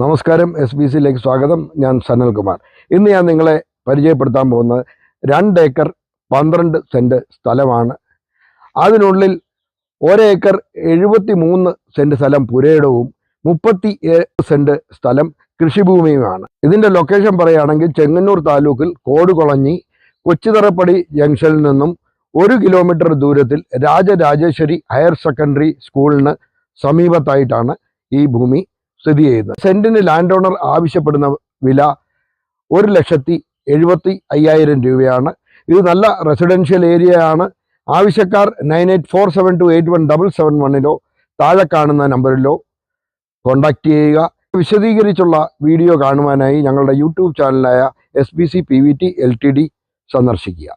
നമസ്കാരം S B സിയിലേക്ക് സ്വാഗതം. ഞാൻ സനൽകുമാർ ഇന്ന് ഞാൻ നിങ്ങളെ പരിചയപ്പെടുത്താൻ പോകുന്നത് രണ്ട് ഏക്കർ പന്ത്രണ്ട് സെന്റ് സ്ഥലമാണ്. അതിനുള്ളിൽ ഒരേക്കർ എഴുപത്തി മൂന്ന് സെന്റ് സ്ഥലം പുരയിടവും മുപ്പത്തി ഏഴ് സെന്റ് സ്ഥലം കൃഷിഭൂമിയുമാണ്. ഇതിന്റെ ലൊക്കേഷൻ പറയുകയാണെങ്കിൽ ചെങ്ങന്നൂർ താലൂക്കിൽ കോടുകുളഞ്ഞി കൊച്ചുതറപ്പടി ജംഗ്ഷനിൽ നിന്നും ഒരു കിലോമീറ്റർ ദൂരത്തിൽ രാജരാജേശ്വരി ഹയർ സെക്കൻഡറി സ്കൂളിന് സമീപത്തായിട്ടാണ് ഈ ഭൂമി. സ്ഥിതി ചെയ്യുന്നത്. സെന്റിന് ലാൻഡ് ഓണർ ആവശ്യപ്പെടുന്ന വില ഒരു ലക്ഷത്തി എഴുപത്തി അയ്യായിരം രൂപയാണ്. ഇത് നല്ല റെസിഡൻഷ്യൽ ഏരിയയാണ് ആവശ്യക്കാർ nine eight four seven two eight one double seven വണ്ണിലോ താഴെ കാണുന്ന നമ്പറിലോ കോൺടാക്റ്റ് ചെയ്യുക. വിശദീകരിച്ചുള്ള വീഡിയോ കാണുവാനായി ഞങ്ങളുടെ YouTube ചാനലായ S B C P V T L T D സന്ദർശിക്കുക.